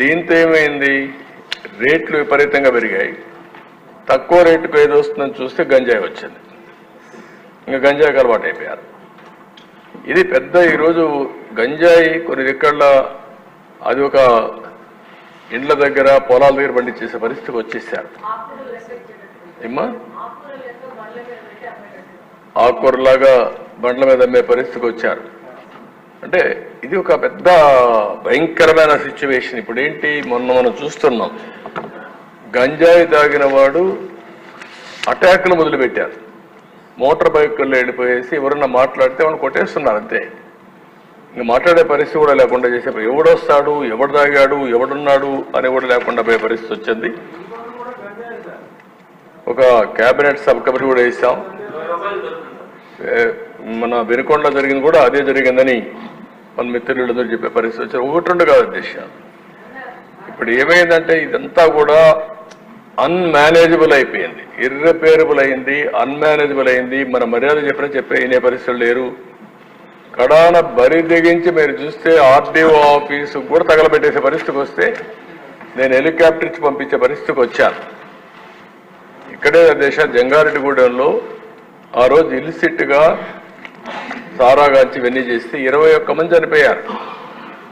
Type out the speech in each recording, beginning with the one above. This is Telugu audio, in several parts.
దీంతో ఏమైంది రేట్లు విపరీతంగా పెరిగాయి. తక్కువ రేటుకు ఏది వస్తుందని చూస్తే గంజాయి వచ్చింది. ఇంకా గంజాయికి అలవాటు అయిపోయారు. ఇది పెద్ద ఈరోజు గంజాయి కొన్ని దిక్కళ్ళ అది ఒక ఇండ్ల దగ్గర పొలాల దగ్గర పండించేసే పరిస్థితికి వచ్చేసారు. ఏమ్మా? ఆకుకూరలాగా బండ్ల మీద అమ్మే పరిస్థితికి వచ్చారు. అంటే ఇది ఒక పెద్ద భయంకరమైన సిచ్యువేషన్ ఇప్పుడు ఏంటి మొన్న మనం చూస్తున్నాం. గంజాయి తాగిన వాడు అటాక్లు మొదలుపెట్టారు. మోటార్ బైకుల్లో వెళ్ళిపోయేసి ఎవరన్నా మాట్లాడితే వాళ్ళు కొట్టేస్తున్నారు అంతే. ఇంక మాట్లాడే పరిస్థితి కూడా లేకుండా చేసే ఎవడొస్తాడు? ఎవడు తాగాడు? ఎవడున్నాడు? అని కూడా లేకుండా పోయే పరిస్థితి వచ్చింది. ఒక క్యాబినెట్ సబ్ కమిటీ కూడా వేసాం. మన వెనుకొండ జరిగింది కూడా అదే జరిగిందని మన మిత్రులందరూ చెప్పే పరిస్థితి వచ్చారు. ఒకటి రెండు కాదు అధ్యక్ష ఇప్పుడు ఏమైందంటే ఇదంతా కూడా అన్మేనేజబుల్ అయిపోయింది. ఇర్రిపేరబుల్ అయింది అన్మేనేజబుల్ అయింది. మన మర్యాద చెప్పినా చెప్పే వినే పరిస్థితులు లేరు. కడాన బరి దిగించి మీరు చూస్తే ఆర్డీఓ ఆఫీసు కూడా తగలబెట్టేసే పరిస్థితికి వస్తే నేను హెలికాప్టర్ ఇచ్చి పంపించే పరిస్థితికి వచ్చాను. ఇక్కడే దేశ జంగారెడ్డిగూడెంలో ఆ రోజు ఇల్సిట్గా సారాగాంచి ఇవన్నీ చేస్తే ఇరవై ఒక్క మంది చనిపోయారు.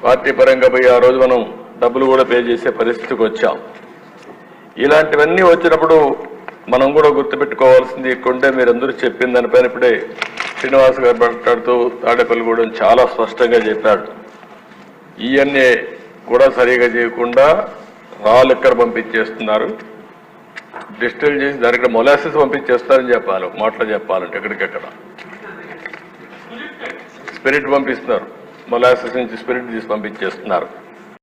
పార్టీ పరంగా పోయి ఆ రోజు మనం డబ్బులు కూడా పే చేసే పరిస్థితికి వచ్చాం. ఇలాంటివన్నీ వచ్చినప్పుడు మనం కూడా గుర్తుపెట్టుకోవాల్సింది కొంటే మీరందరూ చెప్పిన దానిపైన ఇప్పుడే శ్రీనివాస్ గారు మాట్లాడుతూ తాడేపల్లిగూడెం చాలా స్పష్టంగా చెప్పాడు. ఈఎన్ఏ కూడా సరిగా చేయకుండా రా లెక్కర్ పంపించేస్తున్నారు? డిస్టిల్ చేసి దానికి మొలాసిస్ పంపించేస్తారని చెప్పాలి మాటలు చెప్పాలంటే ఎక్కడికెక్కడ? స్పిరిట్ పంపిస్తున్నారు. మొలాసిస్ నుంచి స్పిరిట్ తీసి పంపించేస్తున్నారు.